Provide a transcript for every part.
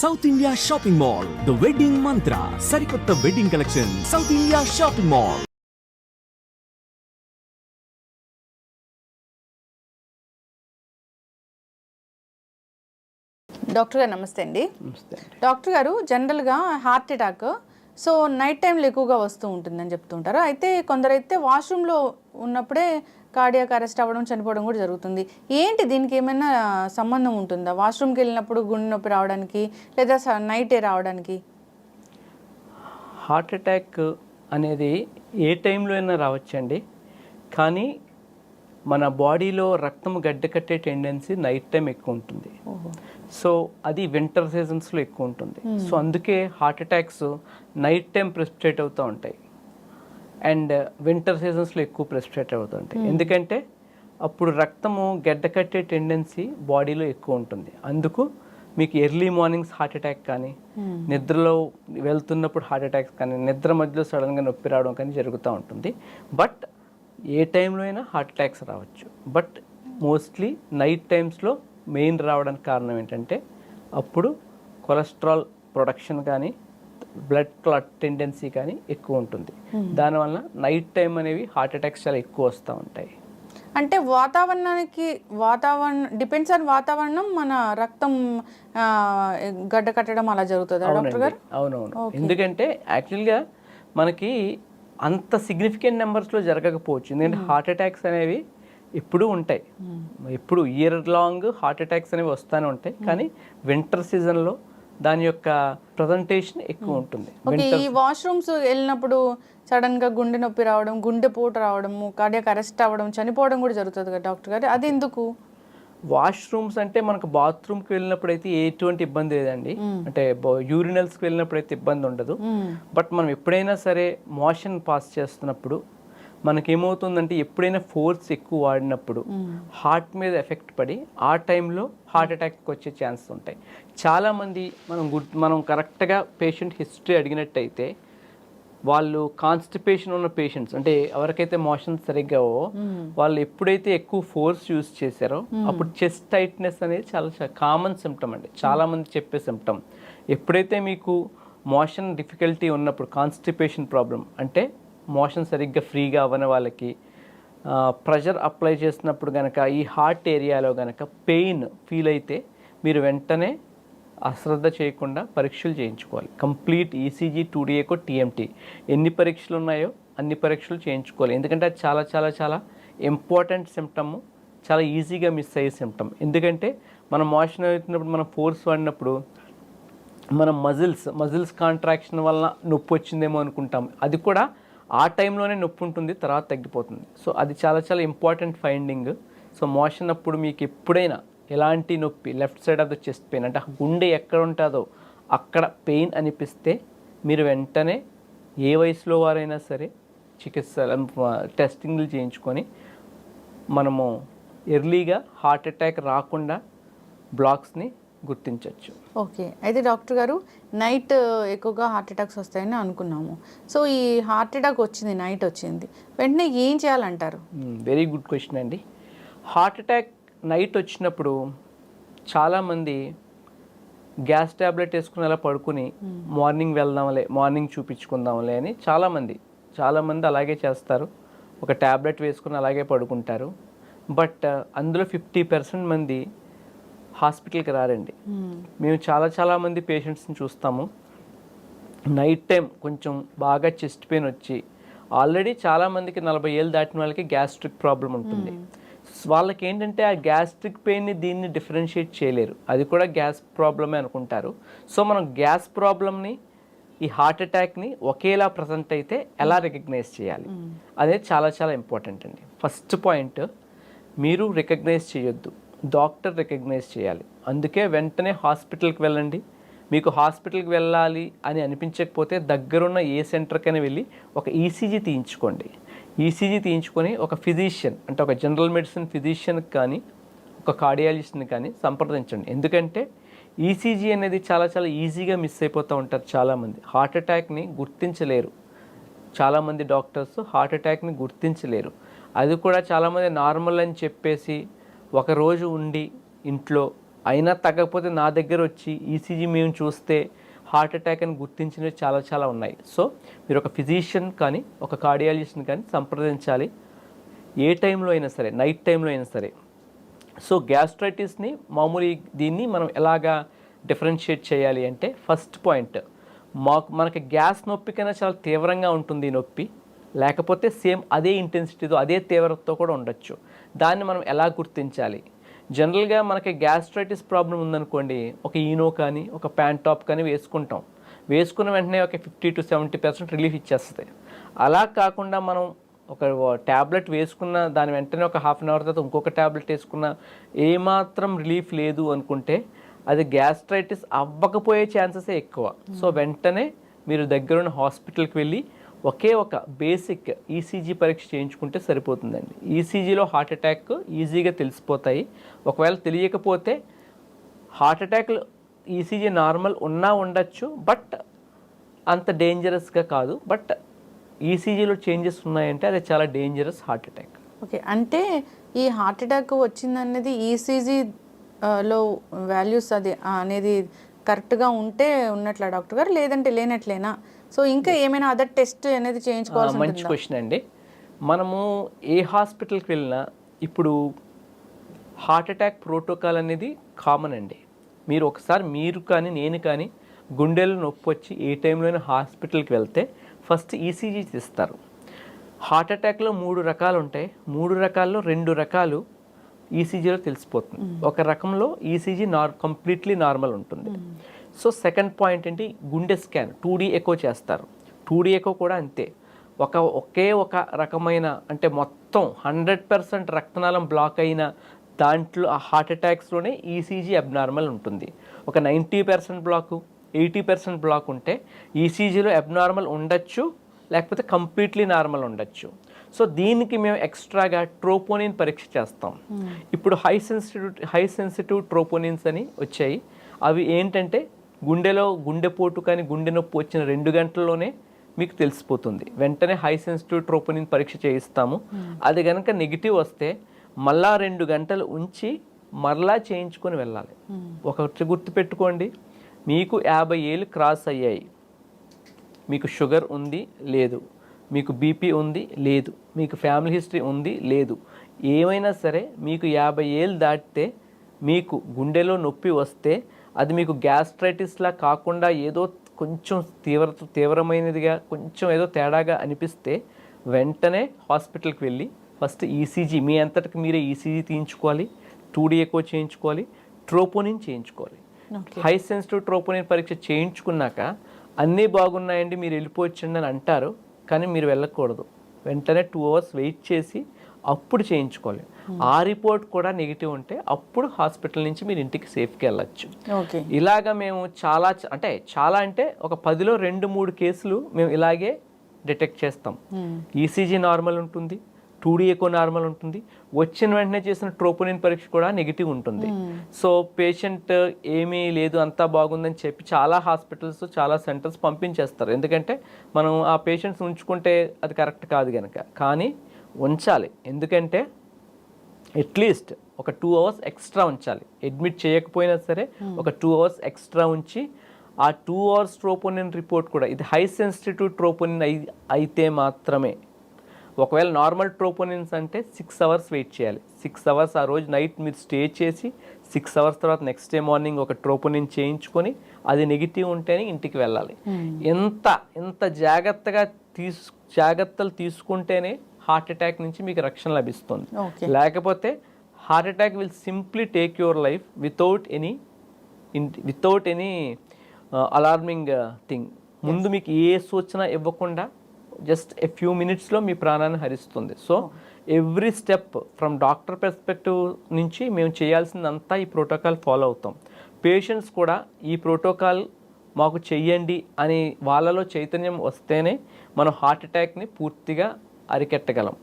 South India shopping mall the wedding Mantra సరికొత్త wedding collection south India shopping mall doctor గారు నమస్తే అండి. Doctor గారు జనరల్గా హార్ట్ అటాక్ సో నైట్ టైంలో ఎక్కువగా వస్తూ ఉంటుందని చెప్తుంటారు అయితే కొందరైతే వాష్రూమ్లో ఉన్నప్పుడే కార్డియాక్ అరెస్ట్ అవ్వడం చనిపోవడం కూడా జరుగుతుంది. ఏంటి దీనికి ఏమైనా సంబంధం ఉంటుందా? వాష్రూమ్కి వెళ్ళినప్పుడు గుండె నొప్పి రావడానికి లేదా నైటే రావడానికి? హార్ట్ అటాక్ అనేది ఏ టైంలో అయినా రావచ్చండి. కానీ మన బాడీలో రక్తం గడ్డకట్టే టెండెన్సీ నైట్ టైం ఎక్కువ ఉంటుంది. సో అది వింటర్ సీజన్స్లో ఎక్కువ ఉంటుంది. సో అందుకే heart attacks night time precipitate అవుతూ ఉంటాయి. అండ్ వింటర్ సీజన్స్లో ఎక్కువ ప్రెసిపిటేట్ అవుతూ ఉంటాయి ఎందుకంటే అప్పుడు రక్తము గడ్డకట్టే టెండెన్సీ బాడీలో ఎక్కువ ఉంటుంది. అందుకు మీకు ఎర్లీ మార్నింగ్స్ హార్ట్ అటాక్ కానీ నిద్రలో వెళ్తున్నప్పుడు హార్ట్ అటాక్స్ కానీ నిద్ర మధ్యలో సడన్గా నొప్పి రావడం కానీ జరుగుతూ ఉంటుంది. బట్ ఏ టైంలో అయినా హార్ట్ అటాక్స్ రావచ్చు. బట్ మోస్ట్లీ నైట్ టైమ్స్లో మెయిన్ రావడానికి కారణం ఏంటంటే అప్పుడు కొలెస్ట్రాల్ ప్రొడక్షన్ కానీ బ్లడ్ క్లాట్ టెండెన్సీ కానీ ఎక్కువ ఉంటుంది. దానివల్ల నైట్ టైం అనేవి హార్ట్ అటాక్స్ చాలా ఎక్కువ వస్తూ ఉంటాయి. అంటే వాతావరణానికి వాతావరణం డిపెండ్స్ ఆన్ వాతావరణం మన రక్తం గడ్డ కట్టడం అలా జరుగుతుందా డాక్టర్ గారు? అవునవును. ఎందుకంటే యాక్చువల్గా మనకి అంత సిగ్నిఫికెంట్ నెంబర్స్లో జరగకపోవచ్చు. ఎందుకంటే హార్ట్ అటాక్స్ అనేవి ఎప్పుడూ ఉంటాయి. ఎప్పుడు ఇయర్ లాంగ్ హార్ట్ అటాక్స్ అనేవి వస్తూనే ఉంటాయి. కానీ వింటర్ సీజన్లో దాని యొక్క ప్రజెంటేషన్ ఎక్కువ ఉంటుంది. ఈ వాష్రూమ్స్ వెళ్ళినప్పుడు సడన్గా గుండె నొప్పి రావడం గుండె పోటు రావడము కార్డియాక్ అరెస్ట్ అవ్వడం చనిపోవడం కూడా జరుగుతుంది కదా డాక్టర్ గారు? అది ఎందుకు? వాష్రూమ్స్ అంటే మనకు బాత్రూమ్కి వెళ్ళినప్పుడు అయితే ఎటువంటి ఇబ్బంది లేదండి. అంటే యూరినల్స్కి వెళ్ళినప్పుడు అయితే ఇబ్బంది ఉండదు. బట్ మనం ఎప్పుడైనా సరే మోషన్ పాస్ చేస్తున్నప్పుడు మనకేమవుతుందంటే ఎప్పుడైనా ఫోర్స్ ఎక్కువ వాడినప్పుడు హార్ట్ మీద ఎఫెక్ట్ పడి ఆ టైంలో హార్ట్ అటాక్కి వచ్చే ఛాన్స్ ఉంటాయి. చాలామంది మనం గుడ్ మనం కరెక్ట్గా పేషెంట్ హిస్టరీ అడిగినట్టయితే వాళ్ళు కాన్స్టిపేషన్ ఉన్న పేషెంట్స్ అంటే ఎవరికైతే మోషన్ సరిగ్గా వాళ్ళు ఎప్పుడైతే ఎక్కువ ఫోర్స్ యూజ్ చేశారో అప్పుడు చెస్ట్ టైట్నెస్ అనేది చాలా కామన్ సిమ్టమ్ అండి. చాలా మంది చెప్పే సిమ్టమ్ ఎప్పుడైతే మీకు మోషన్ డిఫికల్టీ ఉన్నప్పుడు కాన్స్టిపేషన్ ప్రాబ్లం అంటే మోషన్ సరిగ్గా ఫ్రీగా అవ్వని వాళ్ళకి ప్రెషర్ అప్లై చేసినప్పుడు కనుక ఈ హార్ట్ ఏరియాలో కనుక పెయిన్ ఫీల్ అయితే మీరు వెంటనే అశ్రద్ధ చేయకుండా పరీక్షలు చేయించుకోవాలి. Complete E ECG two D echo TMT ఎన్ని పరీక్షలు ఉన్నాయో అన్ని పరీక్షలు చేయించుకోవాలి. ఎందుకంటే అది చాలా చాలా చాలా ఇంపార్టెంట్ సిమ్టమ్ చాలా ఈజీగా మిస్ అయ్యే సిమ్టమ్ ఎందుకంటే మనం మోషన్ అవుతున్నప్పుడు మనం ఫోర్స్ వాడినప్పుడు మనం మజిల్స్ మజిల్స్ కాంట్రాక్షన్ వలన నొప్పి వచ్చిందేమో అనుకుంటాం. అది కూడా ఆ టైంలోనే నొప్పి ఉంటుంది తర్వాత తగ్గిపోతుంది. సో అది చాలా చాలా ఇంపార్టెంట్ ఫైండింగ్. సో మోషన్ అప్పుడు మీకు ఎప్పుడైనా ఎలాంటి నొప్పి left side of the chest pain అంటే ఆ గుండె ఎక్కడ ఉంటుందో అక్కడ పెయిన్ అనిపిస్తే మీరు వెంటనే ఏ వయసులో వారైనా సరే చికిత్స టెస్టింగ్లు చేయించుకొని మనము ఎర్లీగా హార్ట్ అటాక్ రాకుండా బ్లాక్స్ని గుర్తించవచ్చు ఓకే. అయితే డాక్టర్ గారు నైట్ ఎక్కువగా హార్ట్ అటాక్స్ వస్తాయని అనుకున్నాము. సో ఈ హార్ట్ అటాక్ వచ్చింది నైట్ వచ్చింది. వెంటనే ఏం చేయాలంటారు? వెరీ గుడ్ క్వశ్చన్ అండి. హార్ట్ అటాక్ నైట్ వచ్చినప్పుడు చాలామంది గ్యాస్ ట్యాబ్లెట్ వేసుకుని అలా పడుకుని మార్నింగ్ వెళ్దాంలే మార్నింగ్ చూపించుకుందాంలే అని చాలామంది చాలామంది అలాగే చేస్తారు. ఒక ట్యాబ్లెట్ వేసుకుని అలాగే పడుకుంటారు. బట్ అందులో ఫిఫ్టీ పర్సెంట్ మంది హాస్పిటల్కి రారండి. మేము. చాలా చాలా మంది పేషెంట్స్ని చూస్తాము. నైట్ టైం కొంచెం బాగా చెస్ట్ పెయిన్ వచ్చి ఆల్రెడీ చాలా మందికి నలభై ఏళ్ళు దాటిన వాళ్ళకి గ్యాస్ట్రిక్ ప్రాబ్లం ఉంటుంది. వాళ్ళకి ఏంటంటే ఆ గ్యాస్ట్రిక్ పెయిన్ని దీన్ని డిఫరెన్షియేట్ చేయలేరు. అది కూడా గ్యాస్ ప్రాబ్లమే అనుకుంటారు. సో మనం గ్యాస్ ప్రాబ్లమ్ని ఈ హార్ట్ అటాక్ని ఒకేలా ప్రజెంట్ అయితే ఎలా రికగ్నైజ్ చేయాలి? అదే చాలా చాలా ఇంపార్టెంట్ అండి. ఫస్ట్ పాయింట్ మీరు రికగ్నైజ్ చేయొద్దు. డాక్టర్ రికగ్నైజ్ చేయాలి. అందుకే వెంటనే హాస్పిటల్కి వెళ్ళండి. మీకు హాస్పిటల్కి వెళ్ళాలి అని అనిపించకపోతే దగ్గరున్న ఏ సెంటర్కైనా వెళ్ళి ఒక ఈసీజీ తీయించుకోండి. ఈసీజీ తీయించుకొని ఒక ఫిజిషియన్ అంటే ఒక జనరల్ మెడిసిన్ ఫిజిషియన్కి కానీ ఒక కార్డియాలజిస్ట్ని కానీ సంప్రదించండి. ఎందుకంటే ఈసీజీ అనేది చాలా చాలా ఈజీగా మిస్ అయిపోతూ ఉంటారు చాలామంది. హార్ట్ అటాక్ని గుర్తించలేరు. చాలామంది డాక్టర్స్ హార్ట్ అటాక్ని గుర్తించలేరు. అది కూడా చాలామంది నార్మల్ అని చెప్పేసి ఒకరోజు ఉండి ఇంట్లో అయినా తగ్గకపోతే నా దగ్గర వచ్చి ఈసీజీ మేము చూస్తే హార్ట్ అటాక్ అని గుర్తించినవి చాలా చాలా ఉన్నాయి. సో మీరు ఒక ఫిజిషియన్ కానీ ఒక కార్డియాలజిస్ట్ని కానీ సంప్రదించాలి. ఏ టైంలో అయినా సరే నైట్ టైంలో అయినా సరే. సో గ్యాస్ట్రైటిస్ని మామూలు దీన్ని మనం ఎలాగా డిఫరెన్షియేట్ చేయాలి అంటే ఫస్ట్ పాయింట్ మాకు మనకి గ్యాస్ నొప్పి కన్నా చాలా తీవ్రంగా ఉంటుంది ఈ నొప్పి. లేకపోతే సేమ్ అదే ఇంటెన్సిటీతో అదే తీవ్రతతో కూడా ఉండొచ్చు. దాన్ని మనం ఎలా గుర్తించాలి? జనరల్గా మనకి గ్యాస్ట్రైటిస్ ప్రాబ్లం ఉందనుకోండి ఒక ఈనో కానీ ఒక ప్యాంట్ టాప్ కానీ వేసుకుంటాం. వేసుకున్న వెంటనే ఒక fifty to seventy percent relief ఇచ్చేస్తుంది. అలా కాకుండా మనం ఒక ట్యాబ్లెట్ వేసుకున్న దాని వెంటనే ఒక హాఫ్ అన్ అవర్ తర్వాత ఇంకొక ట్యాబ్లెట్ వేసుకున్న ఏమాత్రం రిలీఫ్ లేదు అనుకుంటే అది గ్యాస్ట్రైటిస్ అవ్వకపోయే ఛాన్సెసే ఎక్కువ. సో వెంటనే మీరు దగ్గరున్న హాస్పిటల్కి వెళ్ళి ఒకే ఒక బేసిక్ ఈసీజీ పరీక్ష చేయించుకుంటే సరిపోతుందండి. ఈసీజీలో హార్ట్ అటాక్ ఈజీగా తెలిసిపోతాయి. ఒకవేళ తెలియకపోతే హార్ట్ అటాక్లు ఈసీజీ నార్మల్ ఉన్నా ఉండొచ్చు బట్ అంత డేంజరస్గా కాదు. బట్ ఈసీజీలో చేంజెస్ ఉన్నాయంటే అది చాలా డేంజరస్ హార్ట్ అటాక్. ఓకే. అంటే ఈ హార్ట్ అటాక్ వచ్చిందనేది ఈసీజీ లో వాల్యూస్ అది అనేది కరెక్ట్గా ఉంటే ఉన్నట్ల డాక్టర్ గారు? లేదంటే లేనట్లేనా? సో ఇంకా ఏమైనా అదర్ టెస్ట్ అనేది చేయించుకోవాల్సి మంచి క్వశ్చన్ అండి. మనము ఏ హాస్పిటల్కి వెళ్ళినా ఇప్పుడు హార్ట్ అటాక్ ప్రోటోకాల్ అనేది కామన్ అండి. మీరు ఒకసారి మీరు కానీ నేను కానీ గుండెలు నొప్పి వచ్చి ఏ టైంలోనే హాస్పిటల్కి వెళ్తే ఫస్ట్ ఈసీజీ తీస్తారు హార్ట్ అటాక్లో మూడు రకాలు ఉంటాయి. మూడు రకాల్లో రెండు రకాలు ఈసీజీలో తెలిసిపోతుంది. ఒక రకంలో ఈసీజీ నార్ కంప్లీట్లీ నార్మల్ ఉంటుంది. సో సెకండ్ పాయింట్ ఏంటి? గుండె స్కాన్. టూ డీ ఎకో చేస్తారు. టూ డీ ఎకో కూడా అంతే. ఒక ఒకే ఒక రకమైన అంటే మొత్తం హండ్రెడ్ పర్సెంట్ రక్తనాళం బ్లాక్ అయిన దాంట్లో ఆ హార్ట్ అటాక్స్లోనే ఈసీజీ అబ్నార్మల్ ఉంటుంది. ఒక ninety percent block eighty percent block ఉంటే ఈసీజీలో అబ్నార్మల్ ఉండొచ్చు లేకపోతే కంప్లీట్లీ నార్మల్ ఉండొచ్చు. సో దీనికి మేము ఎక్స్ట్రాగా ట్రోపోనిన్ పరీక్ష చేస్తాం. ఇప్పుడు high sensitive high sensitive troponins అని వచ్చాయి. అవి ఏంటంటే గుండెలో గుండెపోటు కానీ గుండె నొప్పి వచ్చిన రెండు గంటల్లోనే మీకు తెలిసిపోతుంది. వెంటనే హై సెన్సిటివ్ ట్రోపోనిన్ పరీక్ష చేయిస్తాము. అది కనుక నెగిటివ్ వస్తే మళ్ళా రెండు గంటలు ఉంచి మరలా చేయించుకొని వెళ్ళాలి. ఒకటి గుర్తుపెట్టుకోండి. మీకు యాభై ఏళ్ళు క్రాస్ అయ్యాయి. మీకు షుగర్ ఉంది లేదు. మీకు బీపీ ఉంది లేదు. మీకు ఫ్యామిలీ హిస్టరీ ఉంది లేదు. ఏమైనా సరే మీకు యాభై ఏళ్ళు దాటితే మీకు గుండెలో నొప్పి వస్తే అది మీకు గ్యాస్ట్రైటిస్లా కాకుండా ఏదో కొంచెం తీవ్రత తీవ్రమైనదిగా కొంచెం ఏదో తేడాగా అనిపిస్తే వెంటనే హాస్పిటల్కి వెళ్ళి ఫస్ట్ ఈసీజీ మీ అంతటికి మీరే ఈసీజీ తీయించుకోవాలి టూ డీ ఎక్కువ చేయించుకోవాలి ట్రోపోనిన్ చేయించుకోవాలి. హై సెన్సిటివ్ ట్రోపోనిన్ పరీక్ష చేయించుకున్నాక అన్నీ బాగున్నాయండి మీరు వెళ్ళిపోవచ్చండి అని అంటారు కానీ మీరు వెళ్ళకూడదు. వెంటనే టూ అవర్స్ వెయిట్ చేసి అప్పుడు చేయించుకోవాలి. ఆ రిపోర్ట్ కూడా నెగిటివ్ ఉంటే అప్పుడు హాస్పిటల్ నుంచి మీరు ఇంటికి సేఫ్కి వెళ్ళచ్చు. ఇలాగ మేము చాలా అంటే చాలా అంటే ఒక పదిలో రెండు మూడు కేసులు మేము ఇలాగే డిటెక్ట్ చేస్తాం. ఈసీజీ నార్మల్ ఉంటుంది టూ ఎక్కువ నార్మల్ ఉంటుంది వచ్చిన వెంటనే చేసిన ట్రోపోనిన్ పరీక్ష కూడా నెగిటివ్ ఉంటుంది. సో పేషెంట్ ఏమీ లేదు అంతా బాగుందని చెప్పి చాలా హాస్పిటల్స్ చాలా సెంటర్స్ పంపించేస్తారు. ఎందుకంటే మనం ఆ పేషెంట్స్ ఉంచుకుంటే అది కరెక్ట్ కాదు కనుక కానీ ఉంచాలి. ఎందుకంటే అట్లీస్ట్ ఒక టూ అవర్స్ ఎక్స్ట్రా ఉంచాలి. అడ్మిట్ చేయకపోయినా సరే ఒక టూ అవర్స్ ఎక్స్ట్రా ఉంచి ఆ టూ అవర్స్ ట్రోపోనిన్ రిపోర్ట్ కూడా ఇది హై సెన్సిటివ్ ట్రోపోనిన్ అయి అయితే మాత్రమే. ఒకవేళ నార్మల్ ట్రోపోనిన్స్ అంటే సిక్స్ అవర్స్ వెయిట్ చేయాలి. సిక్స్ అవర్స్ ఆ రోజు నైట్ మీరు స్టే చేసి సిక్స్ అవర్స్ తర్వాత నెక్స్ట్ డే మార్నింగ్ ఒక ట్రోపోనిన్ చేయించుకొని అది నెగిటివ్ ఉంటేనే ఇంటికి వెళ్ళాలి. ఎంత ఎంత జాగ్రత్తగా తీసు జాగ్రత్తలు తీసుకుంటేనే హార్ట్ అటాక్ నుంచి మీకు రక్షణ లభిస్తుంది. లేకపోతే heart attack will simply take your life without any without any alarming thing ముందు మీకు ఏ సూచన ఇవ్వకుండా జస్ట్ ఎ ఫ్యూ మినిట్స్లో మీ ప్రాణాన్ని హరిస్తుంది. So every step from doctor perspective నుంచి మేము చేయాల్సిందంతా ఈ ప్రోటోకాల్ ఫాలో అవుతాం. పేషెంట్స్ కూడా ఈ ప్రోటోకాల్ మాకు చెయ్యండి అని వాళ్ళలో చైతన్యం వస్తేనే మనం హార్ట్ అటాక్ని పూర్తిగా అరికెట్టగలం.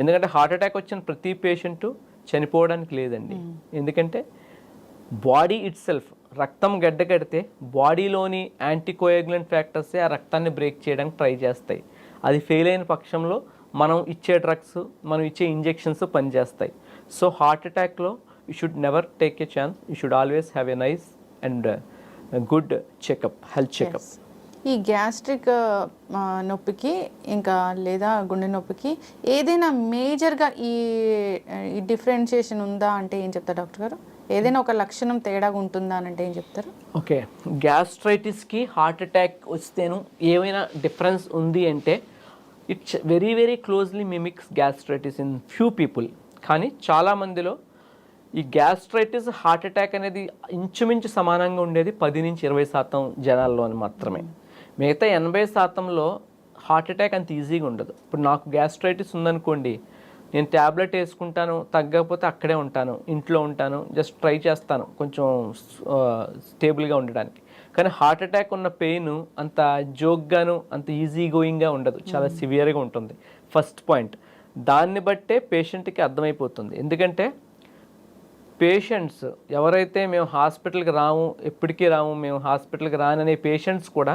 ఎందుకంటే హార్ట్ అటాక్ వచ్చిన ప్రతి పేషెంటు చనిపోవడానికి లేదండి. ఎందుకంటే బాడీ ఇట్ సెల్ఫ్ రక్తం గడ్డ కడితే బాడీలోని యాంటీకోయాగులెంట్ ఫ్యాక్టర్సే ఆ రక్తాన్ని బ్రేక్ చేయడానికి ట్రై చేస్తాయి. అది ఫెయిల్ అయిన పక్షంలో మనం ఇచ్చే డ్రగ్స్ మనం ఇచ్చే ఇంజెక్షన్స్ పనిచేస్తాయి. So heart అటాక్లో you should never take a chance you should always have a nice and good checkup health checkup. ఈ గ్యాస్ట్రిక్ నొప్పికి ఇంకా లేదా గుండె నొప్పికి ఏదైనా మేజర్గా ఈ ఈ డిఫరెన్షియేషన్ ఉందా అంటే ఏం చెప్తారు డాక్టర్ గారు? ఏదైనా ఒక లక్షణం తేడాగా ఉంటుందా అని అంటే ఏం చెప్తారు? ఓకే. గ్యాస్ట్రైటిస్కి హార్ట్ అటాక్ వస్తేను ఏమైనా డిఫరెన్స్ ఉంది అంటే it's very very closely mimics gastritis in few people. కానీ చాలా మందిలో ఈ గ్యాస్ట్రైటిస్ హార్ట్ అటాక్ అనేది ఇంచుమించు సమానంగా ఉండేది పది నుంచి ఇరవై శాతం జనాల్లో మాత్రమే. మిగతా ఎనభై శాతంలో హార్ట్ అటాక్ అంత ఈజీగా ఉండదు. ఇప్పుడు నాకు గ్యాస్ట్రైటిస్ ఉందనుకోండి నేను ట్యాబ్లెట్ వేసుకుంటాను తగ్గకపోతే అక్కడే ఉంటాను ఇంట్లో ఉంటాను జస్ట్ ట్రై చేస్తాను కొంచెం స్టేబుల్గా ఉండడానికి. కానీ హార్ట్ అటాక్ ఉన్న పెయిన్ అంత జోక్గాను అంత ఈజీ గోయింగ్గా ఉండదు. చాలా సివియర్గా ఉంటుంది. First point. దాన్ని బట్టే పేషెంట్కి అర్థమైపోతుంది. ఎందుకంటే పేషెంట్స్ ఎవరైతే మేము హాస్పిటల్కి రాము ఎప్పటికీ రాము మేము హాస్పిటల్కి రాననే పేషెంట్స్ కూడా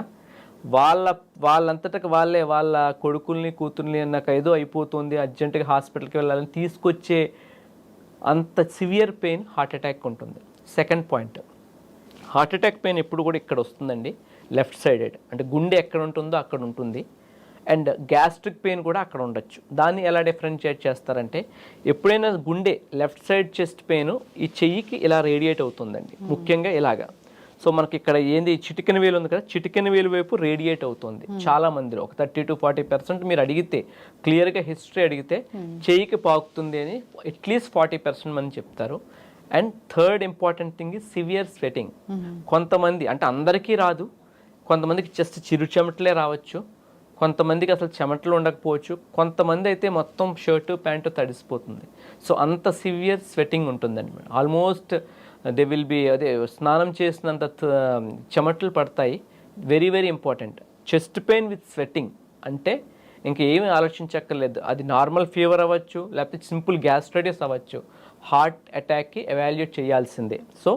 వాళ్ళ వాళ్ళంతటకి వాళ్ళే వాళ్ళ కొడుకుల్ని కూతుర్ని నాకు ఏదో అయిపోతుంది అర్జెంటుగా హాస్పిటల్కి వెళ్ళాలని తీసుకొచ్చే అంత సివియర్ పెయిన్ హార్ట్ అటాక్ ఉంటుంది. Second point heart attack pain ఎప్పుడు కూడా ఇక్కడ వస్తుందండి లెఫ్ట్ సైడెడ్ అంటే గుండె ఎక్కడ ఉంటుందో అక్కడ ఉంటుంది అండ్ గ్యాస్ట్రిక్ పెయిన్ కూడా అక్కడ ఉండొచ్చు. దాన్ని ఎలా డిఫరెన్షియేట్ చేస్తారంటే ఎప్పుడైనా గుండె లెఫ్ట్ సైడ్ చెస్ట్ పెయిన్ ఈ చెయ్యికి ఇలా రేడియేట్ అవుతుందండి ముఖ్యంగా ఇలాగా. సో మనకి ఇక్కడ ఏంది చిటికెన వేలు ఉంది కదా చిటికెన వేలు వైపు రేడియేట్ అవుతుంది. చాలా మందిలో ఒక థర్టీ టు ఫార్టీ పర్సెంట్ మీరు అడిగితే క్లియర్గా హిస్టరీ అడిగితే చెయ్యికి పాకుతుంది అని అట్లీస్ట్ ఫార్టీ పర్సెంట్ మంది చెప్తారు. And third important thing is severe sweating కొంతమంది అంటే అందరికీ రాదు. కొంతమందికి జస్ట్ చిరు చెమటలే రావచ్చు. కొంతమందికి అసలు చెమటలు ఉండకపోవచ్చు. కొంతమంది అయితే మొత్తం షర్టు ప్యాంటు తడిసిపోతుంది. సో అంత సివియర్ స్వెటింగ్ ఉంటుందండి ఆల్మోస్ట్ దే విల్ బి అదే స్నానం చేసినంత చెమటలు పడతాయి. Very very important chest pain with sweating అంటే ఇంకా ఏమీ ఆలోచించక్కర్లేదు. అది నార్మల్ ఫీవర్ అవ్వచ్చు లేకపోతే సింపుల్ గ్యాస్ట్రైటిస్ అవ్వచ్చు. హార్ట్ అటాక్కి ఎవాల్యుయేట్ చేయాల్సిందే. సో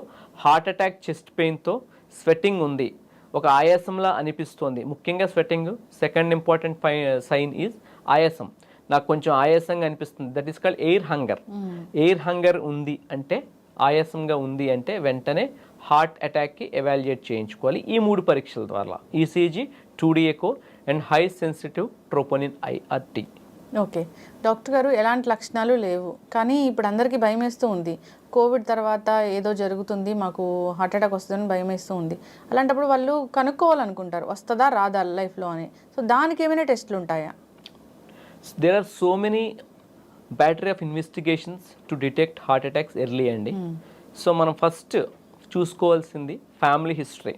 హార్ట్ అటాక్ చెస్ట్ పెయిన్తో స్వెట్టింగ్ ఉంది. ఒక ఆయాసంలా అనిపిస్తోంది. ముఖ్యంగా sweating second important phi sign is ఆయాసం. నాకు కొంచెం ఆయాసంగా అనిపిస్తుంది. That is called air hunger air hunger ఉంది అంటే ఆయాసంగా ఉంది అంటే వెంటనే హార్ట్ అటాక్కి ఎవాల్యుయేట్ చేయించుకోవాలి ఈ మూడు పరీక్షల ద్వారా. ECG two D echo and high sensitive troponin IRT okay. Doctor గారు ఎలాంటి లక్షణాలు లేవు. కానీ ఇప్పుడు అందరికీ భయం వేస్తూ ఉంది. కోవిడ్ తర్వాత ఏదో జరుగుతుంది మాకు హార్ట్ అటాక్ వస్తుందని భయం వేస్తూ ఉంది. అలాంటప్పుడు వాళ్ళు కనుక్కోవాలనుకుంటారు వస్తుందా రాదా లైఫ్లో అని. సో దానికి ఏమైనా టెస్టులు ఉంటాయా there are so many battery of investigations to detect heart attacks early అండి. సో మనం ఫస్ట్ చూసుకోవాల్సింది ఫ్యామిలీ హిస్టరీ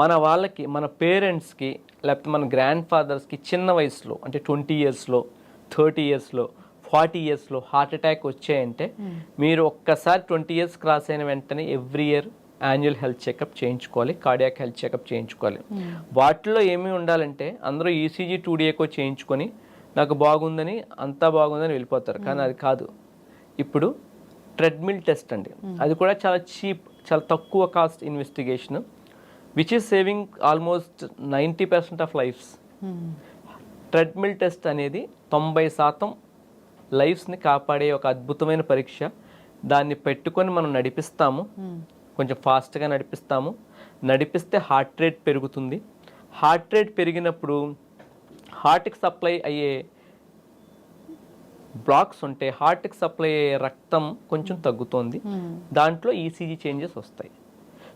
మన వాళ్ళకి మన పేరెంట్స్కి లేకపోతే మన గ్రాండ్ ఫాదర్స్కి చిన్న వయసులో అంటే ట్వంటీ ఇయర్స్లో థర్టీ ఇయర్స్లో ఫార్టీ ఇయర్స్లో హార్ట్ అటాక్ వచ్చాయంటే మీరు ఒక్కసారి ట్వంటీ ఇయర్స్ క్రాస్ అయిన వెంటనే every year annual health checkup చేయించుకోవాలి కార్డియాక్ హెల్త్ చెకప్ చేయించుకోవాలి. వాటిలో ఏమి ఉండాలంటే అందరూ E ఈసీజీ టూడీఏకో చేయించుకొని నాకు బాగుందని అంతా బాగుందని వెళ్ళిపోతారు. కానీ అది కాదు. ఇప్పుడు ట్రెడ్మిల్ టెస్ట్ అండి. అది కూడా చాలా చీప్ చాలా తక్కువ cost investigation which is saving almost ninety percent of lives treadmill test అనేది తొంభై శాతం లైఫ్స్ని కాపాడే ఒక అద్భుతమైన పరీక్ష. దాన్ని పెట్టుకొని మనం నడిపిస్తాము. కొంచెం ఫాస్ట్గా నడిపిస్తాము. నడిపిస్తే హార్ట్ రేట్ పెరుగుతుంది. హార్ట్ రేట్ పెరిగినప్పుడు హార్ట్కి సప్లై అయ్యే బ్లాక్స్ ఉంటే హార్ట్కి సప్లై అయ్యే రక్తం కొంచెం తగ్గుతుంది. దాంట్లో ఈసీజీ చేంజెస్ వస్తాయి.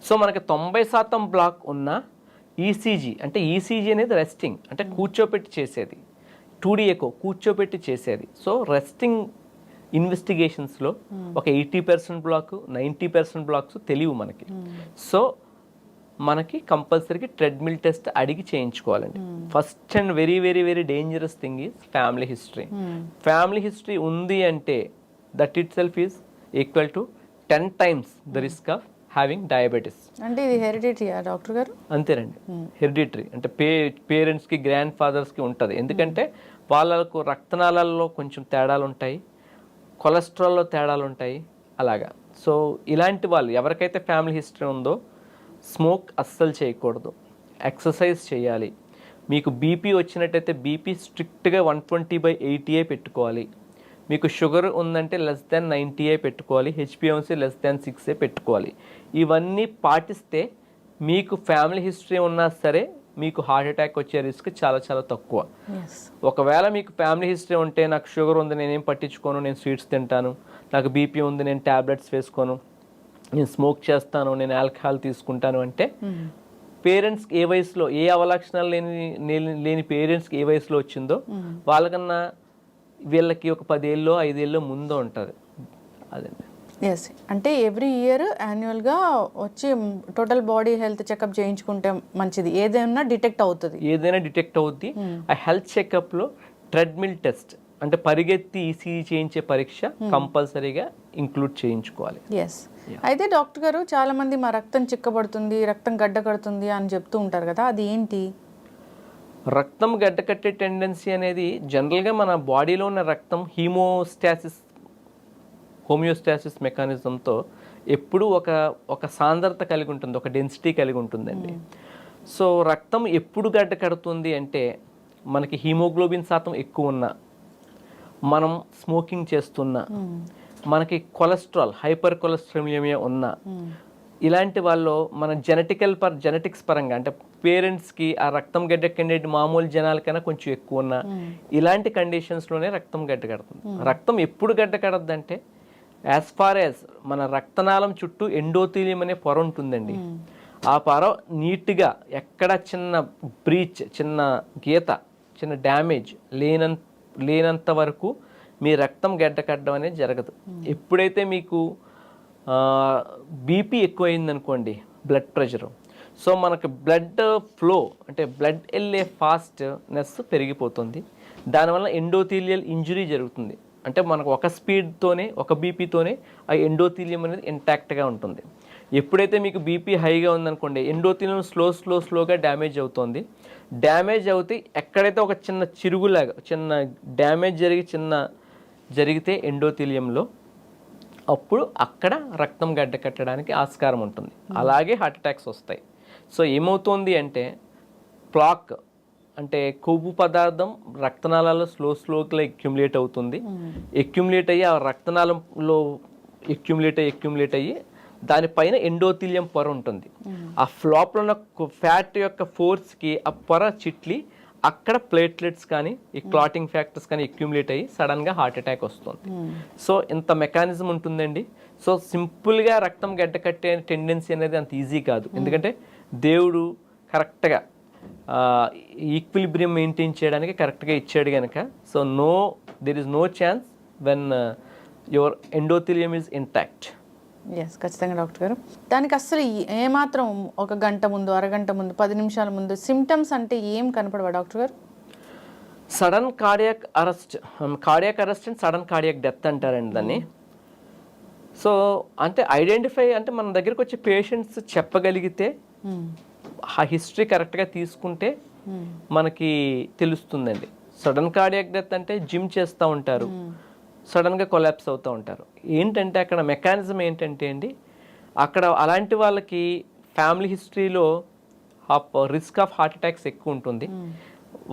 సో మనకి తొంభై శాతం బ్లాక్ ఉన్న ఈసీజీ అంటే ఈసీజీ అనేది రెస్టింగ్ అంటే కూర్చోపెట్టి చేసేది. టూడీ ఎకో కూర్చోపెట్టి చేసేది. సో రెస్టింగ్ ఇన్వెస్టిగేషన్స్లో ఒక eighty percent block ninety percent blocks తెలియవు మనకి. సో మనకి కంపల్సరీగా ట్రెడ్మిల్ టెస్ట్ అడిగి చేయించుకోవాలండి. First and very very very dangerous thing is family history. Family history ఉంది అంటే that itself is equal to ten times the risk of having diabetes. అంటే ఇది హెరిడిటీయా doctor గారు? అంతేనండి. హెరిడిటరీ. అంటే పే పేరెంట్స్కి గ్రాండ్ ఫాదర్స్కి ఉంటుంది. ఎందుకంటే వాళ్ళకు రక్తనాళాల్లో కొంచెం తేడాలు ఉంటాయి కొలెస్ట్రాల్లో తేడాలు ఉంటాయి అలాగా. సో ఇలాంటి వాళ్ళు ఎవరికైతే ఫ్యామిలీ హిస్టరీ ఉందో స్మోక్ అస్సలు చేయకూడదు. ఎక్సర్సైజ్ చేయాలి. మీకు బీపీ వచ్చినట్టయితే బీపీ స్ట్రిక్ట్గా వన్ ట్వంటీ బై ఎయిటీఏ పెట్టుకోవాలి. మీకు షుగర్ ఉందంటే లెస్ దాన్ నైంటీఏ పెట్టుకోవాలి. హెచ్పిఎంసీ లెస్ దాన్ సిక్సే పెట్టుకోవాలి. ఇవన్నీ పాటిస్తే మీకు ఫ్యామిలీ హిస్టరీ ఉన్నా సరే మీకు హార్ట్ అటాక్ వచ్చే రిస్క్ చాలా చాలా తక్కువ. ఒకవేళ మీకు ఫ్యామిలీ హిస్టరీ ఉంటే నాకు షుగర్ ఉంది నేనేం పట్టించుకోను నేను స్వీట్స్ తింటాను. నాకు బీపీ ఉంది నేను ట్యాబ్లెట్స్ వేసుకోను. నేను స్మోక్ చేస్తాను నేను ఆల్కహాల్ తీసుకుంటాను అంటే పేరెంట్స్కి ఏ వయసులో ఏ అవలక్షణాలు లేని లేని- పేరెంట్స్కి ఏ వయసులో వచ్చిందో వాళ్ళకన్నా వీళ్ళకి ఒక పదేళ్ళలో ఐదేళ్ళలో ముందు ఉంటుంది. అదండి ఎస్ అంటే ఎవ్రీ ఇయర్ యాన్యువల్గా వచ్చి టోటల్ బాడీ హెల్త్ చెకప్ చేయించుకుంటే మంచిది. ఏదైనా డిటెక్ట్ అవుతుంది. ఏదైనా డిటెక్ట్ అవుద్ది. ఆ హెల్త్ చెకప్లో ట్రెడ్మిల్ టెస్ట్ అంటే పరిగెత్తి ఈసీజీ చేయించే పరీక్ష కంపల్సరీగా ఇంక్లూడ్ చేయించుకోవాలి. ఎస్ అయితే డాక్టర్ గారు చాలా మంది మా రక్తం చిక్కబడుతుంది రక్తం గడ్డ కడుతుంది అని చెప్తూ ఉంటారు కదా అది ఏంటి? రక్తం గడ్డకట్టే టెండెన్సీ అనేది జనరల్గా మన బాడీలో ఉన్న రక్తం హీమోస్టాసిస్ హోమియోస్టాసిస్ మెకానిజంతో ఎప్పుడూ ఒక ఒక సాంద్రత కలిగి ఉంటుంది ఒక డెన్సిటీ కలిగి ఉంటుందండి. సో రక్తం ఎప్పుడు గడ్డ కడుతుంది అంటే మనకి హీమోగ్లోబిన్ శాతం ఎక్కువ ఉన్నా మనం స్మోకింగ్ చేస్తున్నా మనకి కొలెస్ట్రాల్ హైపర్ కొలెస్ట్రామియమియా ఉన్నా ఇలాంటి వాళ్ళు మన జెనెటికల్ పర్ జెనెటిక్స్ పరంగా అంటే పేరెంట్స్కి ఆ రక్తం గడ్డ కండేటి మామూలు జనాలకన్నా కొంచెం ఎక్కువ ఉన్న ఇలాంటి కండిషన్స్లోనే రక్తం గడ్డ కడుతుంది రక్తం ఎప్పుడు గడ్డ కడద్దంటే యాజ్ ఫార్ యాజ్ మన రక్తనాళం చుట్టూ ఎండోతీలియం అనే పొర ఉంటుందండి. ఆ పొర నీట్గా ఎక్కడ చిన్న బ్రీచ్ చిన్న గీత చిన్న డ్యామేజ్ లేనంత లేనంత వరకు మీ రక్తం గడ్డ కట్టడం అనేది జరగదు. ఎప్పుడైతే మీకు బీపీ ఎక్కువైందనుకోండి బ్లడ్ ప్రెషరు సో మనకు బ్లడ్ ఫ్లో అంటే బ్లడ్ వెళ్ళే ఫాస్ట్నెస్ పెరిగిపోతుంది. దానివల్ల ఎండోథీలియల్ ఇంజురీ జరుగుతుంది. అంటే మనకు ఒక స్పీడ్తోనే ఒక బీపీతోనే ఆ ఎండోథీలియం అనేది ఇంటాక్ట్గా ఉంటుంది. ఎప్పుడైతే మీకు బీపీ హైగా ఉందనుకోండి ఎండోథీలియం స్లో స్లో స్లోగా డ్యామేజ్ అవుతుంది. డ్యామేజ్ అవుతే ఎక్కడైతే ఒక చిన్న చిరుగులాగా చిన్న డ్యామేజ్ జరిగి చిన్న జరిగితే ఎండోథీలియంలో అప్పుడు అక్కడ రక్తం గడ్డ కట్టడానికి ఆస్కారం ఉంటుంది. అలాగే హార్ట్ అటాక్స్ వస్తాయి. సో ఏమవుతుంది అంటే ప్లాక్ అంటే కొవ్వు పదార్థం రక్తనాళాల్లో స్లో స్లోగా ఎక్యుములేట్ అవుతుంది. ఎక్యుములేట్ అయ్యి ఆ రక్తనాళంలో ఎక్యుములేట్ అయ్యి ఎక్యుములేట్ అయ్యి దానిపైన ఎండోతిలియం పొర ఉంటుంది. ఆ ఫ్లాప్లో ఉన్న ఫ్యాట్ యొక్క ఫోర్స్కి ఆ పొర చిట్లి అక్కడ ప్లేట్లెట్స్ కానీ ఈ క్లాటింగ్ ఫ్యాక్టర్స్ కానీ అక్యూములేట్ అయ్యి సడన్గా హార్ట్ అటాక్ వస్తుంది. సో ఇంత మెకానిజం ఉంటుందండి. సో సింపుల్గా రక్తం గడ్డ కట్టే టెండెన్సీ అనేది అంత ఈజీ కాదు. ఎందుకంటే దేవుడు కరెక్ట్గా ఈక్విలిబ్రియం మెయింటైన్ చేయడానికి కరెక్ట్గా ఇచ్చాడు కనుక so no there is no chance when your endothelium is intact yes ఖచ్చితంగా డాక్టర్ గారు. దానికి అస్సలు ఈ- ఏమాత్రం ఒక గంట ముందు అరగంట ముందు పది నిమిషాల ముందు సిమ్టమ్స్ అంటే ఏం కనపడవా డాక్టర్ గారు? Sudden cardiac arrest cardiac arrest and sudden cardiac death అంటారండి దాన్ని. సో అంటే ఐడెంటిఫై అంటే మన దగ్గరికి వచ్చే పేషెంట్స్ చెప్పగలిగితే ఆ హిస్టరీ కరెక్ట్గా తీసుకుంటే మనకి తెలుస్తుందండి. సడన్ కార్డియాక్ డెత్ అంటే జిమ్ చేస్తూ ఉంటారు. సడన్గా కొలాప్స్ అవుతూ ఉంటారు. ఏంటంటే అక్కడ మెకానిజం ఏంటంటే అండి అక్కడ అలాంటి వాళ్ళకి ఫ్యామిలీ హిస్టరీలో రిస్క్ ఆఫ్ హార్ట్ అటాక్స్ ఎక్కువ ఉంటుంది.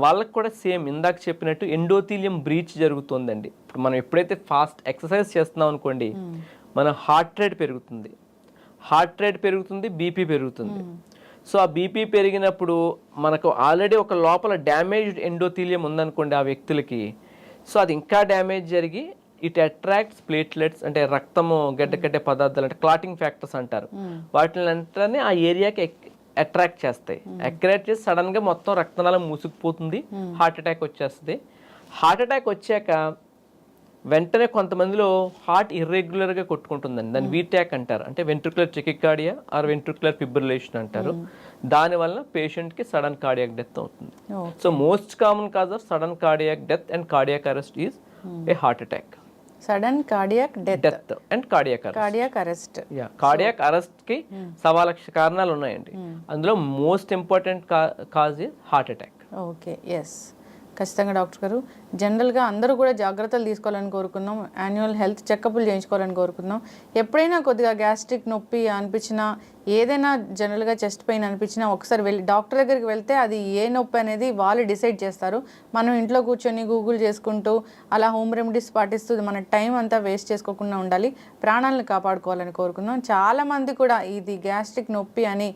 వాళ్ళకి కూడా సేమ్ ఇందాక చెప్పినట్టు ఎండోథీలియం బ్రీచ్ జరుగుతుందండి. ఇప్పుడు మనం ఎప్పుడైతే ఫాస్ట్ ఎక్సర్సైజ్ చేస్తున్నాం అనుకోండి మన హార్ట్ రేట్ పెరుగుతుంది. హార్ట్ రేట్ పెరుగుతుంది బీపీ పెరుగుతుంది. సో ఆ బీపీ పెరిగినప్పుడు మనకు ఆల్రెడీ ఒక లోపల డ్యామేజ్డ్ ఎండోథీలియం ఉందనుకోండి ఆ వ్యక్తులకి సో అది ఇంకా డ్యామేజ్ జరిగి ఇట్ అట్రాక్ట్స్ ప్లేట్లెట్స్ అంటే రక్తము గడ్డకట్టే పదార్థాలు అంటే క్లాటింగ్ ఫ్యాక్టర్స్ అంటారు. వాటిని వెంటనే ఆ ఏరియాకి అట్రాక్ట్ చేస్తాయి. అట్రాక్ట్ చేసి సడన్గా మొత్తం రక్తనాళం మూసుకుపోతుంది హార్ట్ అటాక్ వచ్చేస్తుంది. హార్ట్ అటాక్ వచ్చాక వెంటనే కొంతమందిలో హార్ట్ ఇర్రెగ్యులర్గా కొట్టుకుంటుందండి. దాన్ని వీటాక్ అంటారు. అంటే ventricular tachycardia or ventricular fibrillation అంటారు. దానివల్ల పేషెంట్కి సడన్ కార్డియాక్ డెత్ అవుతుంది. So most common cause of sudden cardiac death and cardiac arrest is a heart attack sudden cardiac death and cardiac cardiac arrest cardiac అరెస్ట్కి సవా లక్ష కారణాలు ఉన్నాయండి. అందులో most important cause is heart attack okay yes ఖచ్చితంగా doctor గారు జనరల్గా అందరూ కూడా జాగ్రత్తలు తీసుకోవాలని కోరుకున్నాం యాన్యువల్ హెల్త్ చెకప్లు చేయించుకోవాలని కోరుకున్నాం. ఎప్పుడైనా కొద్దిగా గ్యాస్ట్రిక్ నొప్పి అనిపించినా ఏదైనా జనరల్గా చెస్ట్ పెయిన్ అనిపించినా ఒకసారి వెళ్ళి డాక్టర్ దగ్గరికి వెళ్తే అది ఏ నొప్పి అనేది వాళ్ళు డిసైడ్ చేస్తారు. మనం ఇంట్లో కూర్చొని గూగుల్ చేసుకుంటూ అలా హోమ్ రెమెడీస్ పాటిస్తూ మన టైం అంతా వేస్ట్ చేసుకోకుండా ఉండాలి. ప్రాణాలను కాపాడుకోవాలని కోరుకున్నాం చాలా మంది కూడా ఇది గ్యాస్ట్రిక్ నొప్పి అని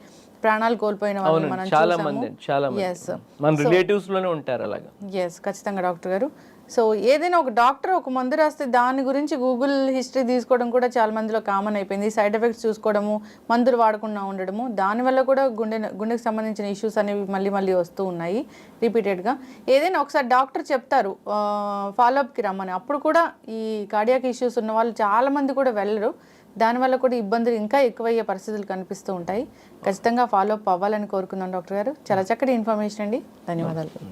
ప్రాణాలు కోల్పోయిన వాళ్ళు మనం చాలా. మంది చాలా Yes. మన రిలేటివ్స్లోనే ఉంటారు అలాగా. ఎస్ ఖచ్చితంగా డాక్టర్ గారు. సో ఏదైనా ఒక డాక్టర్ ఒక మందు రాస్తే దాని గురించి గూగుల్ హిస్టరీ తీసుకోవడం కూడా చాలా మందిలో కామన్ అయిపోయింది. సైడ్ ఎఫెక్ట్స్ చూసుకోవడము మందులు వాడకుండా ఉండడము దానివల్ల కూడా గుండె గుండెకి సంబంధించిన ఇష్యూస్ అనేవి మళ్ళీ మళ్ళీ వస్తూ ఉన్నాయి రిపీటెడ్గా. ఏదైనా ఒకసారి డాక్టర్ చెప్తారు ఫాలోఅప్కి రమ్మని. అప్పుడు కూడా ఈ కార్డియాక్ ఇష్యూస్ ఉన్న వాళ్ళు చాలా మంది కూడా వెళ్ళరు. దానివల్ల కూడా ఇబ్బందులు ఇంకా ఎక్కువయ్యే పరిస్థితులు కనిపిస్తూ ఉంటాయి. ఖచ్చితంగా ఫాలోఅప్ అవ్వాలని కోరుకుందాం డాక్టర్ గారు. చాలా చక్కటి ఇన్ఫర్మేషన్ అండి. ధన్యవాదాలు.